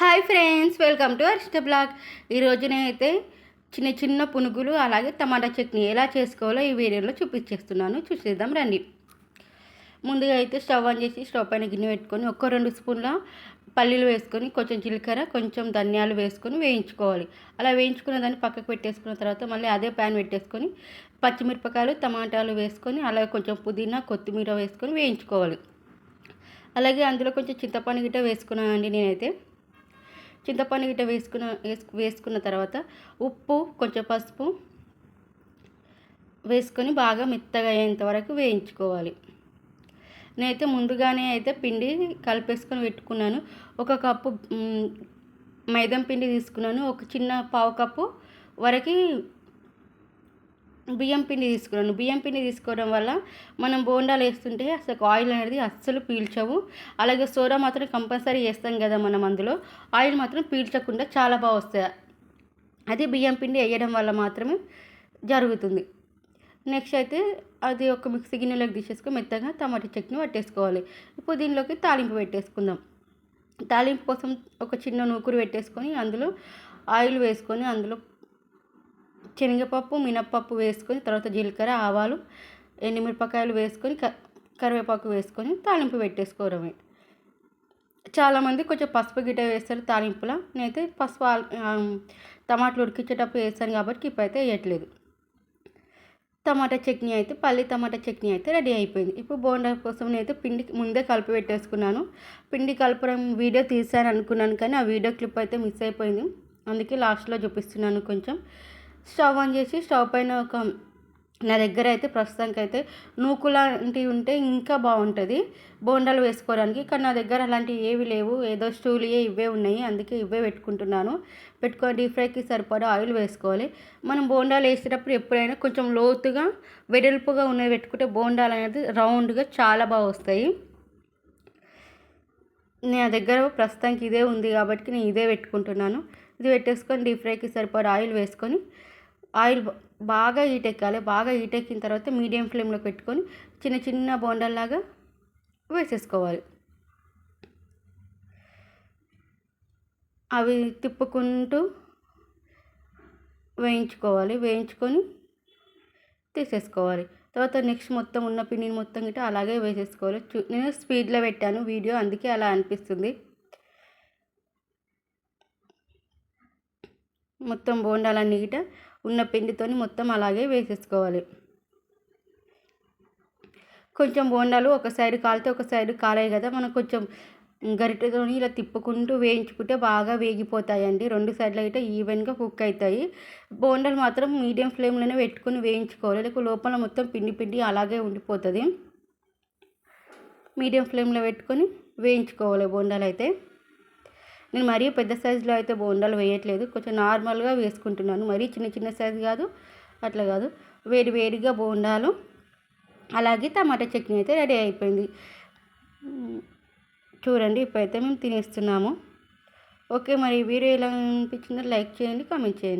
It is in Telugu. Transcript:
Hi friends welcome to Arishta blog. ఈరోజు నేనైతే చిన్న చిన్న పునుగులు అలాగే టమాటా చట్నీ ఎలా చేసుకోవాలో ఈ వీడియోలో చూపించేస్తున్నాను. చూసేద్దాం రండి. ముందుగా అయితే స్టవ్ ఆన్ చేసి స్టవ్ పైన గిన్నె పెట్టుకొని ఒక్క రెండు స్పూన్ల పల్లీలు వేసుకొని కొంచెం జీలకర్ర కొంచెం ధనియాలు వేసుకొని వేయించుకోవాలి. అలా వేయించుకున్న దాన్ని పక్కకు పెట్టేసుకున్న తర్వాత మళ్ళీ అదే ప్యాన్ పెట్టేసుకొని పచ్చిమిరపకాయలు టమాటాలు వేసుకొని అలాగే కొంచెం పుదీనా కొత్తిమీర వేసుకొని వేయించుకోవాలి. అలాగే అందులో కొంచెం చింతపండు గిట్ట వేసుకున్నానండి నేనైతే. చింతపండు గిట్ట వేసుకున్న వేసుకు వేసుకున్న తర్వాత ఉప్పు కొంచెం పసుపు వేసుకొని బాగా మెత్తగా అయ్యేంత వరకు వేయించుకోవాలి. నేనైతే ముందుగానే అయితే పిండి కలిపేసుకొని పెట్టుకున్నాను. ఒక కప్పు మైదం పిండి తీసుకున్నాను. ఒక చిన్న పావు కప్పు వరకు బియ్యం పిండి తీసుకున్నాను బియ్యం పిండి తీసుకోవడం వల్ల మనం బోండాలు వేస్తుంటే అసలు ఆయిల్ అనేది అస్సలు పీల్చవు. అలాగే సోడా మాత్రం కంపల్సరీ వేస్తాం కదా మనం అందులో. ఆయిల్ మాత్రం పీల్చకుండా చాలా బాగా వస్తాయి. అది బియ్యం పిండి వేయడం వల్ల మాత్రమే జరుగుతుంది. నెక్స్ట్ అయితే అది ఒక మిక్సీ గిన్నెలోకి తీసేసుకొని మెత్తగా టమాటా చట్నీ పట్టేసుకోవాలి. ఇప్పుడు దీనిలోకి తాలింపు పెట్టేసుకుందాం. తాలింపు కోసం ఒక చిన్న నూకురు పెట్టేసుకొని అందులో ఆయిల్ వేసుకొని అందులో శనగపప్పు మినప్పప్పు వేసుకొని తర్వాత జీలకర్ర ఆవాలు ఎండుమిరపకాయలు వేసుకొని క కరివేపాకు వేసుకొని తాలింపు పెట్టేసుకోవడమే. చాలామంది కొంచెం పసుపు గిట్ట వేస్తారు తాలింపులో. నేనైతే పసుపు ఆల్- టమాటాలు ఉడికించేటప్పుడు వేస్తాను కాబట్టి ఇప్పుడైతే వేయట్లేదు. టమాటా చట్నీ అయితే పల్లి టమాటా చట్నీ అయితే రెడీ అయిపోయింది. ఇప్పుడు బోండా కోసం నేనైతే పిండి ముందే కలిపి పెట్టేసుకున్నాను. పిండి కలపడం వీడియో తీసాను అనుకున్నాను కానీ ఆ వీడియో క్లిప్ అయితే మిస్ అయిపోయింది. అందుకే లాస్ట్లో చూపిస్తున్నాను కొంచెం. స్టవ్ ఆన్ చేసి స్టవ్ పైన ఒక నా దగ్గర అయితే ప్రస్తుతానికి అయితే నూకులాంటివి ఉంటే ఇంకా బాగుంటుంది. బోండాలు వేసుకోవడానికి కానీ నా దగ్గర అలాంటివి ఏవి లేవు. ఏదో స్టూలియే ఇవే ఉన్నాయి. అందుకే ఇవే పెట్టుకుంటున్నాను. పెట్టుకొని డీప్ ఫ్రైకి సరిపడా ఆయిల్ వేసుకోవాలి. మనం బోండాలు వేసేటప్పుడు ఎప్పుడైనా కొంచెం లోతుగా వెడల్పుగా ఉన్నవి పెట్టుకుంటే బోండాలు అనేది రౌండ్గా చాలా బాగా వస్తాయి. నా దగ్గర ప్రస్తుతానికి ఇదే ఉంది కాబట్టి నేను ఇదే పెట్టుకుంటున్నాను. ఇది పెట్టేసుకొని డీప్ ఫ్రైకి సరిపడా ఆయిల్ వేసుకొని ఆయిల్ బాగా హీట్ ఎక్కాలి. బాగా హీట్ ఎక్కిన తర్వాత మీడియం ఫ్లేమ్లో పెట్టుకొని చిన్న చిన్న బోండాల్లాగా వేసేసుకోవాలి. అవి తిప్పుకుంటూ వేయించుకోవాలి. వేయించుకొని తీసేసుకోవాలి. తర్వాత నెక్స్ట్ మొత్తం ఉన్న పిండిని మొత్తం గిట్ట అలాగే వేసేసుకోవాలి. చూ నేను స్పీడ్లో పెట్టాను వీడియో అందుకే అలా అనిపిస్తుంది. మొత్తం బోండాలన్నీ గిట ఉన్న పిండితోని మొత్తం అలాగే వేసేసుకోవాలి. కొంచెం బోండాలు ఒక సైడ్ కాలితే ఒక సైడ్ కాలాయి కదా మనం కొంచెం గరిటెతో ఇలా తిప్పుకుంటూ వేయించుకుంటే బాగా వేగిపోతాయండి. రెండు సైడ్లు అయితే ఈవెన్గా కుక్ అవుతాయి. బోండాలు మాత్రం మీడియం ఫ్లేమ్లోనే పెట్టుకొని వేయించుకోవాలి. లేకపోతే లోపల మొత్తం పిండి పిండి అలాగే ఉండిపోతుంది. మీడియం ఫ్లేమ్లో పెట్టుకొని వేయించుకోవాలి బోండాలు అయితే. నేను మరీ పెద్ద సైజులో అయితే బోండాలు వేయట్లేదు. కొంచెం నార్మల్గా వేసుకుంటున్నాను. మరీ చిన్న చిన్న సైజు కాదు అట్లా కాదు. వేడి వేడిగా బోండాలు అలాగే టమాటా చట్నీ అయితే రెడీ అయిపోయింది. చూడండి ఇప్పుడైతే మేము తినేస్తున్నాము. ఓకే మరి వీడియో ఎలా అనిపించిందో లైక్ చేయండి కామెంట్ చేయండి.